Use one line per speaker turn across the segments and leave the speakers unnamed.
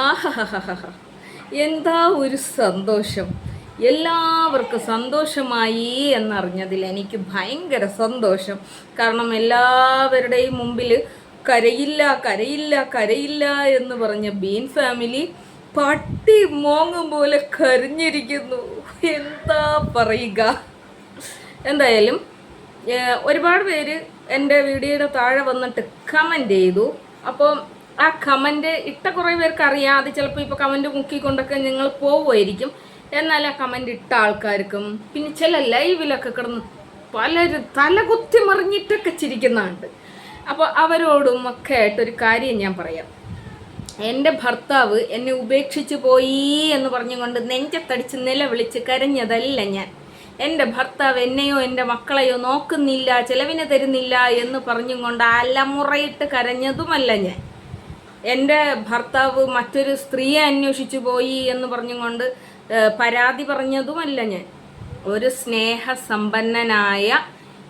ആഹഹഹഹ എന്താ ഒരു സന്തോഷം? എല്ലാവർക്കും സന്തോഷമായി എന്നറിഞ്ഞതിൽ എനിക്ക് ഭയങ്കര സന്തോഷം. കാരണം എല്ലാവരുടെയും മുമ്പിൽ കരയില്ല കരയില്ല കരയില്ല എന്ന് പറഞ്ഞ ബീൻ ഫാമിലി പട്ടി മോങ്ങും പോലെ കരഞ്ഞിരിക്കുന്നു. എന്താ പറയുക? എന്തായാലും ഒരുപാട് പേര് എന്റെ വീഡിയോയുടെ താഴെ വന്നിട്ട് കമന്റ് ചെയ്തു. അപ്പോൾ ആ കമന്റ് ഇട്ട കുറേ പേർക്ക് അറിയാതെ ചിലപ്പോൾ ഇപ്പോൾ കമന്റ് മുക്കിക്കൊണ്ടൊക്കെ നിങ്ങൾ പോവുമായിരിക്കും. എന്നാൽ ആ കമന്റ് ഇട്ട ആൾക്കാർക്കും പിന്നെ ചില ലൈവിലൊക്കെ കിടന്ന് പലരും തലകുത്തി മറിഞ്ഞിട്ടൊക്കെ ചിരിക്കുന്നുണ്ട്. അപ്പോൾ അവരോടും ഒക്കെ ആയിട്ടൊരു കാര്യം ഞാൻ പറയാം. എന്റെ ഭർത്താവ് എന്നെ ഉപേക്ഷിച്ചു പോയി എന്ന് പറഞ്ഞുകൊണ്ട് നെഞ്ചത്തടിച്ച് നിലവിളിച്ച് കരഞ്ഞതല്ല ഞാൻ. എന്റെ ഭർത്താവ് എന്നെയോ എന്റെ മക്കളെയോ നോക്കുന്നില്ല ചിലവിന് തരുന്നില്ല എന്ന് പറഞ്ഞുകൊണ്ട് അലമുറയിട്ട് കരഞ്ഞതുമല്ല ഞാൻ. എന്റെ ഭർത്താവ് മറ്റൊരു സ്ത്രീയെ അന്വേഷിച്ചു പോയി എന്ന് പറഞ്ഞുകൊണ്ട് പരാതി പറഞ്ഞതുമല്ല ഞാൻ. ഒരു സ്നേഹസമ്പന്നനായ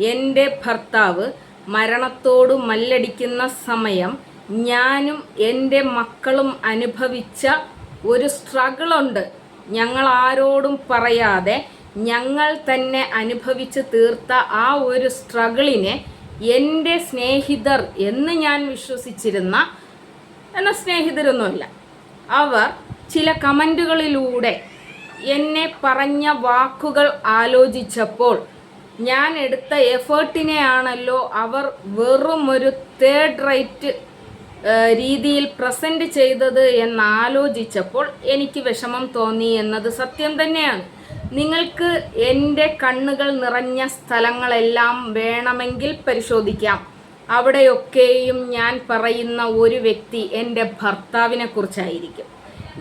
എന്റെ ഭർത്താവ് മരണത്തോട് മല്ലടിക്കുന്ന സമയം ഞാനും എന്റെ മക്കളും അനുഭവിച്ച ഒരു സ്ട്രഗിളുണ്ട്. ഞങ്ങൾ ആരോടും പറയാതെ ഞങ്ങൾ തന്നെ അനുഭവിച്ച് തീർത്ത ആ ഒരു സ്ട്രഗിളിനെ എന്റെ സ്നേഹിതർ എന്ന് ഞാൻ വിശ്വസിച്ചിരുന്ന എന്ന സ്നേഹിതരൊന്നുമില്ല. അവർ ചില കമന്റുകളിലൂടെ എന്നെ പറഞ്ഞ വാക്കുകൾ ആലോചിച്ചപ്പോൾ ഞാൻ എടുത്ത എഫേർട്ടിനെയാണല്ലോ അവർ വെറും ഒരു തേർഡ് റൈറ്റ് രീതിയിൽ പ്രസന്റ് ചെയ്തത് എന്നാലോചിച്ചപ്പോൾ എനിക്ക് വിഷമം തോന്നി എന്നത് സത്യം തന്നെയാണ്. നിങ്ങൾക്ക് എന്റെ കണ്ണുകൾ നിറഞ്ഞ സ്ഥലങ്ങളെല്ലാം വേണമെങ്കിൽ പരിശോധിക്കാം. അവിടെയൊക്കെയും ഞാൻ പറയുന്ന ഒരു വ്യക്തി എന്റെ ഭർത്താവിനെ കുറിച്ചായിരിക്കും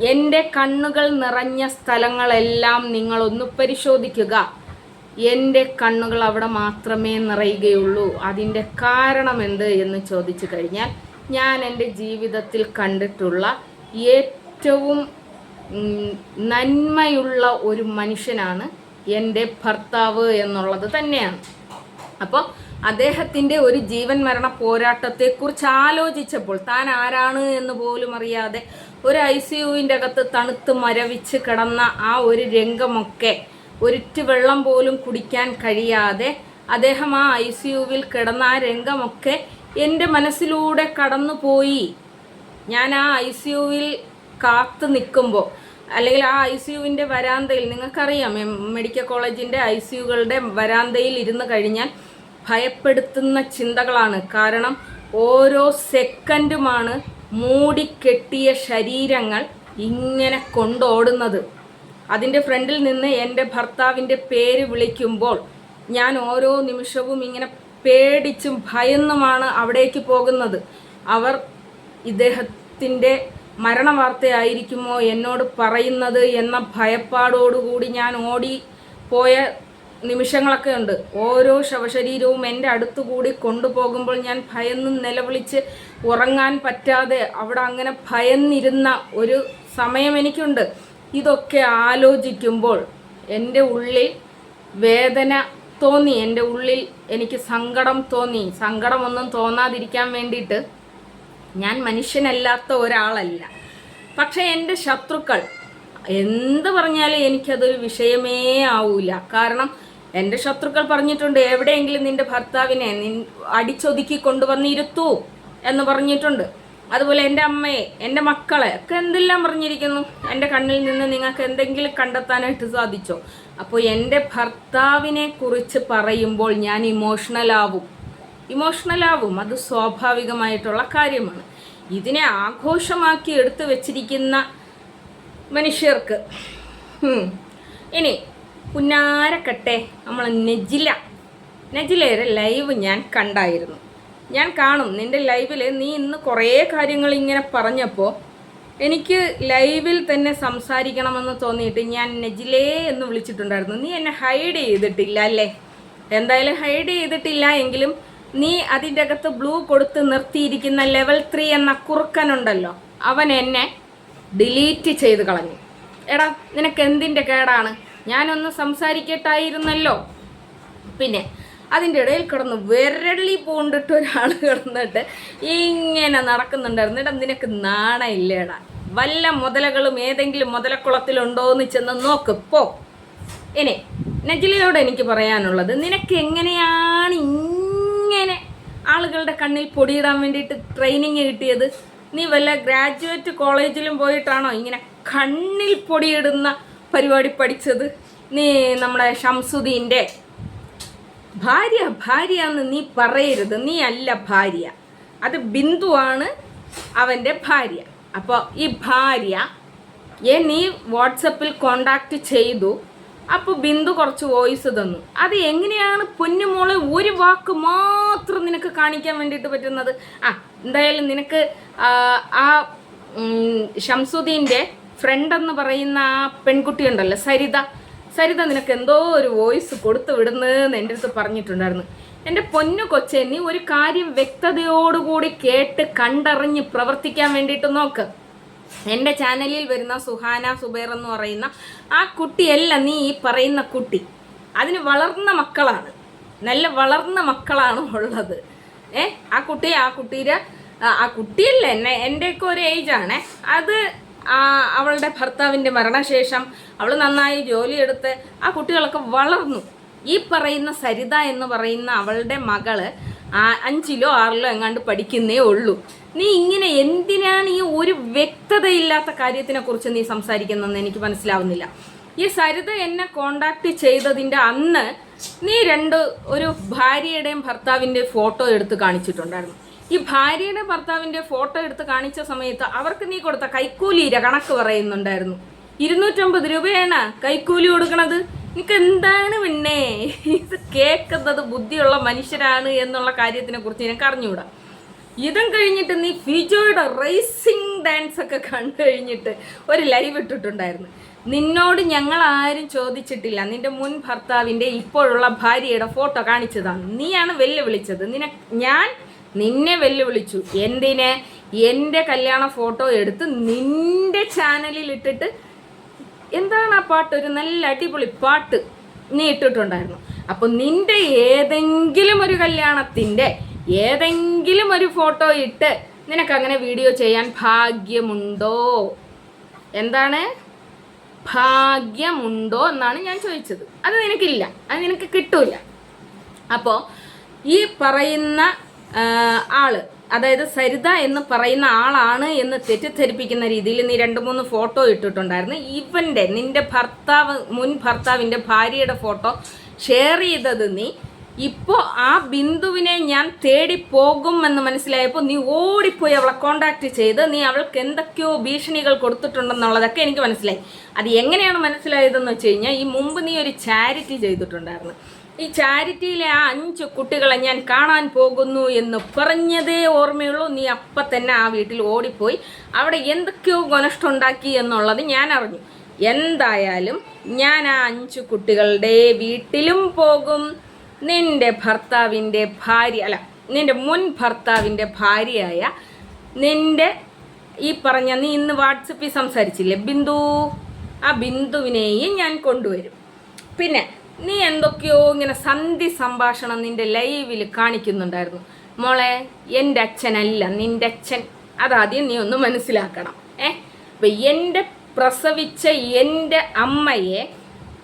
എന്റെ കണ്ണുകൾ നിറഞ്ഞ സ്ഥലങ്ങളെല്ലാം നിങ്ങളൊന്ന് പരിശോധിക്കുക. എന്റെ കണ്ണുകൾ അവിടെ മാത്രമേ നിറയുകയുള്ളൂ. അതിന്റെ കാരണം എന്ത് എന്ന് ചോദിച്ചു കഴിഞ്ഞാൽ ഞാൻ എന്റെ ജീവിതത്തിൽ കണ്ടിട്ടുള്ള ഏറ്റവും നന്മയുള്ള ഒരു മനുഷ്യനാണ് എന്റെ ഭർത്താവ് എന്നുള്ളത് തന്നെയാണ്. അപ്പോൾ അദ്ദേഹത്തിന്റെ ഒരു ജീവൻ മരണ പോരാട്ടത്തെക്കുറിച്ച് ആലോചിച്ചപ്പോൾ താൻ ആരാണ് എന്ന് പോലും അറിയാതെ ഒരു ഐ സി യുവിന്റെ അകത്ത് തണുത്ത് മരവിച്ച് കിടന്ന ആ ഒരു രംഗമൊക്കെ ഒരിറ്റ് വെള്ളം പോലും കുടിക്കാൻ കഴിയാതെ അദ്ദേഹം ആ ഐ സി യുവിൽ കിടന്ന ആ രംഗമൊക്കെ എന്റെ മനസ്സിലൂടെ കടന്നുപോയി. ഞാൻ ആ ഐ സി യുവിൽ കാത്തു നിൽക്കുമ്പോൾ അല്ലെങ്കിൽ ആ ഐ സി യുവിന്റെ വരാന്തയിൽ നിങ്ങൾക്കറിയാം മെഡിക്കൽ കോളേജിന്റെ ഐ സി യുകളുടെ വരാന്തയിൽ ഇരുന്ന് കഴിഞ്ഞാൽ ഭയപ്പെടുത്തുന്ന ചിന്തകളാണ്. കാരണം ഓരോ സെക്കൻഡുമാണ് മൂടിക്കെട്ടിയ ശരീരങ്ങൾ ഇങ്ങനെ കൊണ്ടോടുന്നത്. അതിന്റെ ഫ്രണ്ടിൽ നിന്ന് എന്റെ ഭർത്താവിന്റെ പേര് വിളിക്കുമ്പോൾ ഞാൻ ഓരോ നിമിഷവും ഇങ്ങനെ പേടിച്ചും ഭയന്നുമാണ് അവിടേക്ക് പോകുന്നത്. അവർ ഇദ്ദേഹത്തിന്റെ മരണവാർത്തയായിരിക്കുമോ എന്നോട് പറയുന്നത് എന്ന ഭയപ്പാടോടുകൂടി ഞാൻ ഓടി പോയ നിമിഷങ്ങളൊക്കെ ഉണ്ട്. ഓരോ ശവശരീരവും എന്റെ അടുത്തുകൂടി കൊണ്ടുപോകുമ്പോൾ ഞാൻ ഭയന്ന് നിലവിളിച്ച് ഉറങ്ങാൻ പറ്റാതെ അവിടെ അങ്ങനെ ഭയന്നിരുന്ന ഒരു സമയം എനിക്കുണ്ട്. ഇതൊക്കെ ആലോചിക്കുമ്പോൾ എന്റെ ഉള്ളിൽ വേദന തോന്നി. എന്റെ ഉള്ളിൽ എനിക്ക് സങ്കടം തോന്നി. സങ്കടമൊന്നും തോന്നാതിരിക്കാൻ വേണ്ടിയിട്ട് ഞാൻ മനുഷ്യനല്ലാത്ത ഒരാളല്ല. പക്ഷേ എന്റെ ശത്രുക്കൾ എന്ത് പറഞ്ഞാലും എനിക്കതൊരു വിഷയമേ ആവൂല. കാരണം എന്റെ ശത്രുക്കൾ പറഞ്ഞിട്ടുണ്ട് എവിടെയെങ്കിലും നിന്റെ ഭർത്താവിനെ നിൻ അടിച്ചൊതുക്കി കൊണ്ടുവന്നിരുത്തൂ എന്ന് പറഞ്ഞിട്ടുണ്ട്. അതുപോലെ എന്റെ അമ്മയെ എന്റെ മക്കളെ ഒക്കെ എന്തെല്ലാം പറഞ്ഞിരിക്കുന്നു? എന്റെ കണ്ണിൽ നിന്ന് നിങ്ങൾക്ക് എന്തെങ്കിലും കണ്ടെത്താനായിട്ട് സാധിച്ചോ? അപ്പോൾ എന്റെ ഭർത്താവിനെ കുറിച്ച് പറയുമ്പോൾ ഞാൻ ഇമോഷണലാവും ഇമോഷണലാവും അത് സ്വാഭാവികമായിട്ടുള്ള കാര്യമാണ്. ഇതിനെ ആഘോഷമാക്കി എടുത്തു വച്ചിരിക്കുന്ന മനുഷ്യർക്ക് ഇനി പുന്നാരക്കട്ടെ. നമ്മൾ നെജില. നെജിലയുടെ ലൈവ് ഞാൻ കണ്ടായിരുന്നു. ഞാൻ കാണും. നിന്റെ ലൈവിൽ നീ ഇന്ന് കുറേ കാര്യങ്ങൾ ഇങ്ങനെ പറഞ്ഞപ്പോൾ എനിക്ക് ലൈവിൽ തന്നെ സംസാരിക്കണമെന്ന് തോന്നിയിട്ട് ഞാൻ നെജിലേ എന്ന് വിളിച്ചിട്ടുണ്ടായിരുന്നു. നീ എന്നെ ഹൈഡ് ചെയ്തിട്ടില്ല അല്ലേ? എന്തായാലും ഹൈഡ് ചെയ്തിട്ടില്ല എങ്കിലും നീ അതിന്റെ അകത്ത് ബ്ലൂ കൊടുത്ത് നിർത്തിയിരിക്കുന്ന ലെവൽ ത്രീ എന്ന കുറുക്കനുണ്ടല്ലോ അവൻ എന്നെ ഡിലീറ്റ് ചെയ്ത് കളഞ്ഞു. എടാ നിനക്ക് എന്തിന്റെ കേടാണ്? ഞാനൊന്ന് സംസാരിക്കട്ടായിരുന്നല്ലോ. പിന്നെ അതിന്റെ ഇടയിൽ കിടന്ന് വിരളി പൂണ്ടിട്ട് ഒരാൾ കിടന്നിട്ട് ഇങ്ങനെ നടക്കുന്നുണ്ടായിരുന്നു. നിനക്ക് നാണയില്ലേടാ. വല്ല മുതലകളും ഏതെങ്കിലും മുതലക്കുളത്തിലുണ്ടോ എന്ന് ചെന്ന് നോക്ക് പോ. ഇനി നജിലയോട് എനിക്ക് പറയാനുള്ളത് നിനക്ക് എങ്ങനെയാണ് ഇങ്ങനെ ആളുകളുടെ കണ്ണിൽ പൊടിയിടാൻ വേണ്ടിയിട്ട് ട്രെയിനിങ് കിട്ടിയത്? നീ വല്ല ഗ്രാജുവേറ്റ് കോളേജിലും പോയിട്ടാണോ ഇങ്ങനെ കണ്ണിൽ പൊടിയിടുന്ന പരിപാടി പഠിച്ചത്? നീ നമ്മുടെ ഷംസുദ്ദീന്റെ ഭാര്യ ഭാര്യ എന്ന് നീ പറയരുത്. നീ അല്ല ഭാര്യ. അത് ബിന്ദുവാണ് അവന്റെ ഭാര്യ. അപ്പോൾ ഈ ഭാര്യ ഏ നീ വാട്സപ്പിൽ കോണ്ടാക്ട് ചെയ്തു. അപ്പോൾ ബിന്ദു കുറച്ച് വോയിസ് തന്നു. അത് എങ്ങനെയാണ് പൊന്നുമോളെ ഒരു വാക്ക് മാത്രം നിനക്ക് കാണിക്കാൻ വേണ്ടിയിട്ട് പറ്റുന്നത്? ആ എന്തായാലും നിനക്ക് ആ ഷംസുദ്ദീന്റെ ഫ്രണ്ട് എന്ന് പറയുന്ന ആ പെൺകുട്ടി ഉണ്ടല്ലോ സരിത. സരിത നിനക്ക് എന്തോ ഒരു വോയിസ് കൊടുത്തു വിടുന്നതെന്ന് എന്റെ അടുത്ത് പറഞ്ഞിട്ടുണ്ടായിരുന്നു. എന്റെ പൊന്നു കൊച്ചെ നീ ഒരു കാര്യം വ്യക്തതയോടുകൂടി കേട്ട് കണ്ടറിഞ്ഞ് പ്രവർത്തിക്കാൻ വേണ്ടിയിട്ട് നോക്ക്. എന്റെ ചാനലിൽ വരുന്ന സുഹാന സുബൈർ എന്ന് പറയുന്ന ആ കുട്ടിയല്ല നീ ഈ പറയുന്ന കുട്ടി. അതിന് വളർന്ന മക്കളാണ്. നല്ല വളർന്ന മക്കളാണ് ഉള്ളത്. ഏ ആ കുട്ടി ആ കുട്ടിയുടെ ആ കുട്ടിയല്ല എന്നെ എന്റെയൊക്കെ ഒരു ഏജാണേ അത് അവളുടെ ഭർത്താവിന്റെ മരണശേഷം അവൾ നന്നായി ജോലിയെടുത്ത് ആ കുട്ടികളൊക്കെ വളർന്നു. ഈ പറയുന്ന സരിത എന്ന് പറയുന്ന അവളുടെ മകൾ അഞ്ചിലോ ആറിലോ എങ്ങാണ്ട് പഠിക്കുന്നേ ഉള്ളൂ. നീ ഇങ്ങനെ എന്തിനാണ് ഈ ഒരു വ്യക്തതയില്ലാത്ത കാര്യത്തിനെ കുറിച്ച് നീ സംസാരിക്കുന്നതെന്ന് എനിക്ക് മനസ്സിലാവുന്നില്ല. ഈ സരിത എന്നെ കോണ്ടാക്ട് ചെയ്തതിന്റെ അന്ന് നീ രണ്ട് ഒരു ഭാര്യയുടെയും ഭർത്താവിന്റെ ഫോട്ടോ എടുത്ത് കാണിച്ചിട്ടുണ്ടായിരുന്നു. ഈ ഭാര്യയുടെ ഭർത്താവിന്റെ ഫോട്ടോ എടുത്ത് കാണിച്ച സമയത്ത് അവർക്ക് നീ കൊടുത്ത കൈക്കൂലിയുടെ കണക്ക് പറയുന്നുണ്ടായിരുന്നു. ഇരുന്നൂറ്റമ്പത് രൂപയാണ് കൈക്കൂലി കൊടുക്കണത്. നിനക്ക് എന്താണ് പിന്നെ ഇത് കേൾക്കുന്നത് ബുദ്ധിയുള്ള മനുഷ്യരാണ് എന്നുള്ള കാര്യത്തിനെ കുറിച്ച് നിനക്ക് അറിഞ്ഞുകൂടാ? ഇതും കഴിഞ്ഞിട്ട് നീ ഫിജോയുടെ റേസിംഗ് ഡാൻസ് ഒക്കെ കണ്ടു കഴിഞ്ഞിട്ട് ഒരു ലൈവ് ഇട്ടിട്ടുണ്ടായിരുന്നു. നിന്നോട് ഞങ്ങൾ ആരും ചോദിച്ചിട്ടില്ല. നിന്റെ മുൻ ഭർത്താവിന്റെ ഇപ്പോഴുള്ള ഭാര്യയുടെ ഫോട്ടോ കാണിച്ചതാണ്. നീയാണ് വെല്ലുവിളിച്ചത്. നിന ഞാൻ നിന്നെ വെല്ലുവിളിച്ചു. എന്തിന്? എന്റെ കല്യാണ ഫോട്ടോ എടുത്ത് നിന്റെ ചാനലിൽ ഇട്ടിട്ട് എന്താണ് ആ പാട്ട്? ഒരു നല്ല അടിപൊളി പാട്ട് നീ ഇട്ടിട്ടുണ്ടായിരുന്നു. അപ്പൊ നിന്റെ ഏതെങ്കിലും ഒരു കല്യാണത്തിന്റെ ഏതെങ്കിലും ഒരു ഫോട്ടോ ഇട്ട് നിനക്ക് അങ്ങനെ വീഡിയോ ചെയ്യാൻ ഭാഗ്യമുണ്ടോ? എന്താണ്? ഭാഗ്യമുണ്ടോ എന്നാണ് ഞാൻ ചോദിച്ചത്. അത് നിനക്കില്ല. അത് നിനക്ക് കിട്ടൂല. അപ്പോൾ ഈ പറയുന്ന ആൾ. അതായത് സരിത എന്ന് പറയുന്ന ആളാണ് എന്ന് തെറ്റിദ്ധരിപ്പിക്കുന്ന രീതിയിൽ നീ രണ്ട് മൂന്ന് ഫോട്ടോ ഇട്ടിട്ടുണ്ടായിരുന്നു. ഇവന്റെ നിന്റെ ഭർത്താവ് മുൻ ഭർത്താവിന്റെ ഭാര്യയുടെ ഫോട്ടോ ഷെയർ ചെയ്തത് നീ. ഇപ്പോൾ ആ ബിന്ദുവിനെ ഞാൻ തേടി പോകും എന്ന് മനസ്സിലായപ്പോൾ നീ ഓടിപ്പോയി അവളെ കോണ്ടാക്ട് ചെയ്ത്. നീ അവൾക്ക് എന്തൊക്കെയോ ഭീഷണികൾ കൊടുത്തിട്ടുണ്ടെന്നുള്ളതൊക്കെ എനിക്ക് മനസ്സിലായി. അത് എങ്ങനെയാണ് മനസ്സിലായതെന്ന് വെച്ച് കഴിഞ്ഞാൽ ഈ മുമ്പ് നീ ഒരു ചാരിറ്റി ചെയ്തിട്ടുണ്ടായിരുന്നു. ഈ ചാരിറ്റിയിലെ ആ അഞ്ച് കുട്ടികളെ ഞാൻ കാണാൻ പോകുന്നു എന്ന് പറഞ്ഞതേ ഓർമ്മയുള്ളൂ. നീ അപ്പം തന്നെ ആ വീട്ടിൽ ഓടിപ്പോയി. അവിടെ എന്തൊക്കെയോ ഗുണഷ്ടുണ്ടാക്കി എന്നുള്ളത് ഞാൻ അറിഞ്ഞു. എന്തായാലും ഞാൻ ആ അഞ്ച് കുട്ടികളുടെ വീട്ടിലും പോകും. നിന്റെ ഭർത്താവിന്റെ ഭാര്യ അല്ല നിന്റെ മുൻ ഭർത്താവിന്റെ ഭാര്യയായ നിന്റെ ഈ പറഞ്ഞ നീ ഇന്ന് വാട്സപ്പിൽ സംസാരിച്ചില്ലേ ബിന്ദു? ആ ബിന്ദുവിനെയും ഞാൻ കൊണ്ടുവരും. പിന്നെ നീ എന്തൊക്കെയോ ഇങ്ങനെ സന്ധി സംഭാഷണം നിന്റെ ലൈവിൽ കാണിക്കുന്നുണ്ടായിരുന്നു. മോളെ എന്റെ അച്ഛനല്ല നിന്റെ അച്ഛൻ. അതാദ്യം നീ ഒന്ന് മനസ്സിലാക്കണം. ഏ? അപ്പം എന്റെ പ്രസവിച്ച എന്റെ അമ്മയെ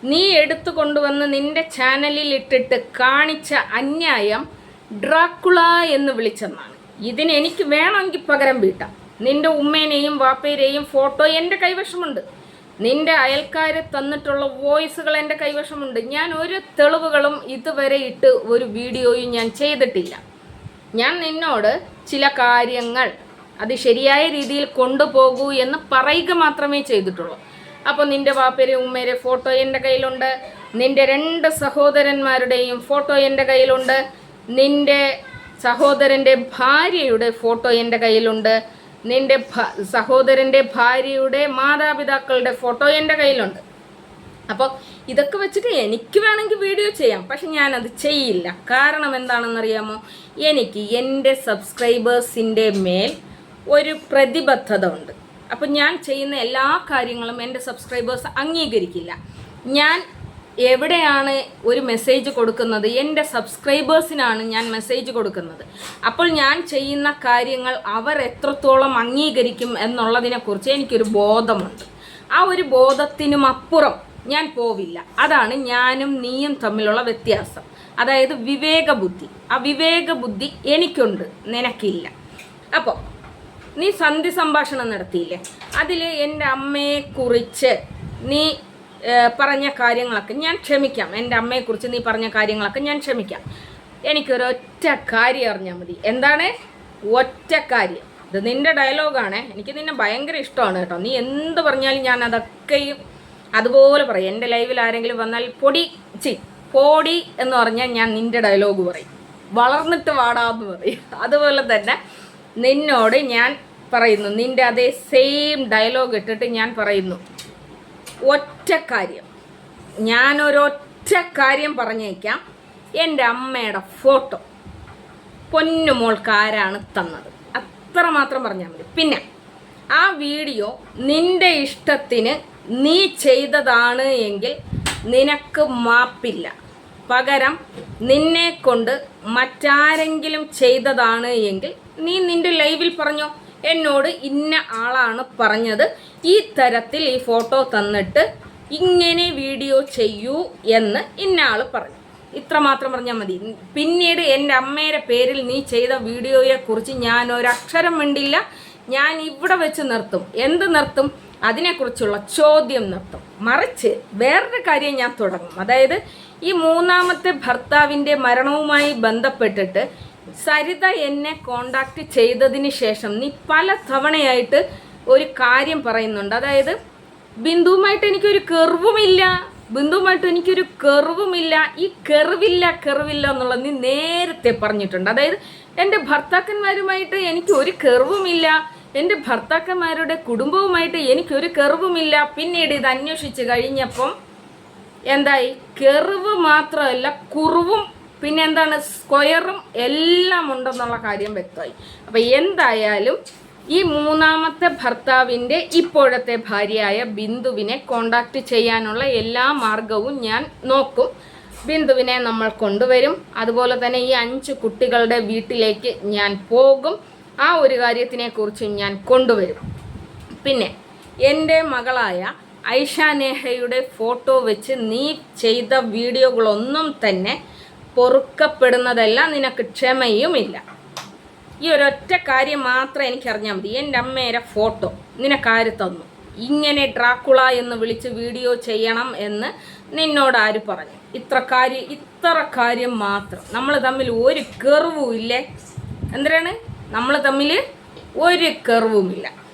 നീ എടുത്തു കൊണ്ടുവന്ന് നിന്റെ ചാനലിൽ ഇട്ടിട്ട് കാണിച്ച അന്യായം ഡ്രാക്കുള എന്ന് വിളിച്ചെന്നാണ്. ഇതിന് എനിക്ക് വേണമെങ്കിൽ പകരം വീട്ടാം. നിന്റെ ഉമ്മേനെയും വാപ്പേരെയും ഫോട്ടോ എന്റെ കൈവശമുണ്ട്. നിന്റെ അയൽക്കാരെ തന്നിട്ടുള്ള വോയിസുകൾ എന്റെ കൈവശമുണ്ട്. ഞാൻ ഒരു തെളിവുകളും ഇതുവരെ ഇട്ട് ഒരു വീഡിയോയും ഞാൻ ചെയ്തിട്ടില്ല. ഞാൻ നിന്നോട് ചില കാര്യങ്ങൾ അത് ശരിയായ രീതിയിൽ കൊണ്ടുപോകൂ എന്ന് പറയുക മാത്രമേ ചെയ്തിട്ടുള്ളൂ. അപ്പോൾ നിന്റെ വാപ്പരെ ഉമ്മേരെ ഫോട്ടോ എന്റെ കയ്യിലുണ്ട്. നിന്റെ രണ്ട് സഹോദരന്മാരുടെയും ഫോട്ടോ എന്റെ കയ്യിലുണ്ട്. നിന്റെ സഹോദരന്റെ ഭാര്യയുടെ ഫോട്ടോ എന്റെ കയ്യിലുണ്ട്. നിന്റെ സഹോദരന്റെ ഭാര്യയുടെ മാതാപിതാക്കളുടെ ഫോട്ടോ എന്റെ കയ്യിലുണ്ട്. അപ്പോൾ ഇതൊക്കെ വെച്ചിട്ട് എനിക്ക് വേണമെങ്കിൽ വീഡിയോ ചെയ്യാം പക്ഷെ ഞാനത് ചെയ്യില്ല. കാരണം എന്താണെന്നറിയാമോ? എനിക്ക് എന്റെ സബ്സ്ക്രൈബേഴ്സിന്റെ മേൽ ഒരു പ്രതിബദ്ധത ഉണ്ട് അപ്പം ഞാൻ ചെയ്യുന്ന എല്ലാ കാര്യങ്ങളും എന്റെ സബ്സ്ക്രൈബേഴ്സ് അംഗീകരിക്കില്ല. ഞാൻ എവിടെയാണ് ഒരു മെസ്സേജ് കൊടുക്കുന്നത്? എന്റെ സബ്സ്ക്രൈബേഴ്സിനാണ് ഞാൻ മെസ്സേജ് കൊടുക്കുന്നത്. അപ്പോൾ ഞാൻ ചെയ്യുന്ന കാര്യങ്ങൾ അവർ എത്രത്തോളം അംഗീകരിക്കും എന്നുള്ളതിനെക്കുറിച്ച് എനിക്കൊരു ബോധമുണ്ട്. ആ ഒരു ബോധത്തിനും അപ്പുറം ഞാൻ പോവില്ല. അതാണ് ഞാനും നീയും തമ്മിലുള്ള വ്യത്യാസം. അതായത് വിവേകബുദ്ധി ആ വിവേക ബുദ്ധി എനിക്കുണ്ട്. നിനക്കില്ല. അപ്പോൾ നീ സന്ധി സംഭാഷണം നടത്തിയില്ലേ? അതിൽ എന്റെ അമ്മയെക്കുറിച്ച് നീ പറഞ്ഞ കാര്യങ്ങളൊക്കെ ഞാൻ ക്ഷമിക്കാം. എന്റെ അമ്മയെക്കുറിച്ച് നീ പറഞ്ഞ കാര്യങ്ങളൊക്കെ ഞാൻ ക്ഷമിക്കാം. എനിക്കൊരൊറ്റ കാര്യം അറിഞ്ഞാൽ മതി. എന്താണ്? ഒറ്റ കാര്യം. ഇത് നിന്റെ ഡയലോഗാണ്. എനിക്ക് നിന്നെ ഭയങ്കര ഇഷ്ടമാണ് കേട്ടോ. നീ എന്ത് പറഞ്ഞാലും ഞാൻ അതൊക്കെയും അതുപോലെ പറയും. എന്റെ ലൈവിൽ ആരെങ്കിലും വന്നാൽ പൊടി ചി പൊടി എന്ന് പറഞ്ഞാൽ ഞാൻ നിന്റെ ഡയലോഗ് പറയും. വളർന്നിട്ട് വാടാന്ന് പറയും. അതുപോലെ തന്നെ നിന്നോട് ഞാൻ പറയുന്നു. നിന്റെ അതേ സെയിം ഡയലോഗ് ഇട്ടിട്ട് ഞാൻ പറയുന്നു. ഒറ്റ കാര്യം. ഞാനൊരൊറ്റ കാര്യം പറഞ്ഞേക്കാം. എന്റെ അമ്മയുടെ ഫോട്ടോ. പൊന്നുമോൾക്ക് ആരാണ് തന്നത്. അത്ര മാത്രം പറഞ്ഞാൽ മതി. പിന്നെ ആ വീഡിയോ നിന്റെ ഇഷ്ടത്തിന് നീ ചെയ്തതാണ് എങ്കിൽ നിനക്ക് മാപ്പില്ല. പകരം നിന്നെ കൊണ്ട് മറ്റാരെങ്കിലും ചെയ്തതാണ് എങ്കിൽ നീ നിന്റെ ലൈവിൽ പറഞ്ഞോ? എന്നോട് ഇന്ന ആളാണ് പറഞ്ഞത്. ഈ തരത്തിൽ ഈ ഫോട്ടോ തന്നിട്ട് ഇങ്ങനെ വീഡിയോ ചെയ്യൂ എന്ന് ഇന്ന ആൾ പറഞ്ഞു. ഇത്ര മാത്രം പറഞ്ഞാൽ മതി. പിന്നീട് എന്റെ അമ്മയുടെ പേരിൽ നീ ചെയ്ത വീഡിയോയെക്കുറിച്ച് ഞാൻ ഒരക്ഷരം മിണ്ടില്ല. ഞാൻ ഇവിടെ വെച്ച് നിർത്തും. എന്ത് നിർത്തും? അതിനെക്കുറിച്ചുള്ള ചോദ്യം നിർത്തും. മറിച്ച് വേറൊരു കാര്യം ഞാൻ തുടങ്ങും. അതായത് ഈ മൂന്നാമത്തെ ഭർത്താവിന്റെ മരണവുമായി ബന്ധപ്പെട്ടിട്ട് സരിത എന്നെ കോണ്ടാക്ട് ചെയ്തതിന് ശേഷം നീ പല തവണയായിട്ട് ഒരു കാര്യം പറയുന്നുണ്ട്. അതായത് ബിന്ദുവുമായിട്ട് എനിക്കൊരു കെറിവുമില്ല ബിന്ദുവുമായിട്ട് എനിക്കൊരു കെറിവുമില്ല ഈ കെറിവില്ല കെറിവില്ല എന്നുള്ളത് നീ നേരത്തെ പറഞ്ഞിട്ടുണ്ട്. അതായത് എന്റെ ഭർത്താക്കന്മാരുമായിട്ട് എനിക്ക് ഒരു കെറിവുമില്ല എന്റെ ഭർത്താക്കന്മാരുടെ കുടുംബവുമായിട്ട് എനിക്കൊരു കെറിവുമില്ല പിന്നീട് ഇത് അന്വേഷിച്ച് കഴിഞ്ഞപ്പം എന്തായി? കെറിവ് മാത്രമല്ല കുറുവും പിന്നെ എന്താണ് സ്ക്വയറും എല്ലാം ഉണ്ടെന്നുള്ള കാര്യം വ്യക്തമായി. അപ്പം എന്തായാലും ഈ മൂന്നാമത്തെ ഭർത്താവിന്റെ ഇപ്പോഴത്തെ ഭാര്യയായ ബിന്ദുവിനെ കോണ്ടാക്ട് ചെയ്യാനുള്ള എല്ലാ മാർഗവും ഞാൻ നോക്കും. ബിന്ദുവിനെ നമ്മൾ കൊണ്ടുവരും. അതുപോലെ തന്നെ ഈ അഞ്ച് കുട്ടികളുടെ വീട്ടിലേക്ക് ഞാൻ പോകും. ആ ഒരു കാര്യത്തിനെ ഞാൻ കൊണ്ടുവരും. പിന്നെ എന്റെ മകളായ ഐഷ നേഹയുടെ ഫോട്ടോ വെച്ച് നീ ചെയ്ത വീഡിയോകളൊന്നും തന്നെ പൊറുക്കപ്പെടുന്നതല്ല നിനക്ക് ക്ഷമയുമില്ല. ഈ ഒരൊറ്റ കാര്യം മാത്രം എനിക്കറിഞ്ഞാൽ മതി. എന്റെ അമ്മേരെ ഫോട്ടോ നിനക്കാര് തന്നു? ഇങ്ങനെ ഡ്രാക്കുള എന്ന് വിളിച്ച് വീഡിയോ ചെയ്യണം എന്ന് നിന്നോട് ആര് പറഞ്ഞു? ഇത്ര കാര്യം ഇത്ര കാര്യം മാത്രം. നമ്മൾ തമ്മിൽ ഒരു കെറിവും ഇല്ലേ എന്തിനാണ്? നമ്മൾ തമ്മിൽ ഒരു കെറിവുമില്ല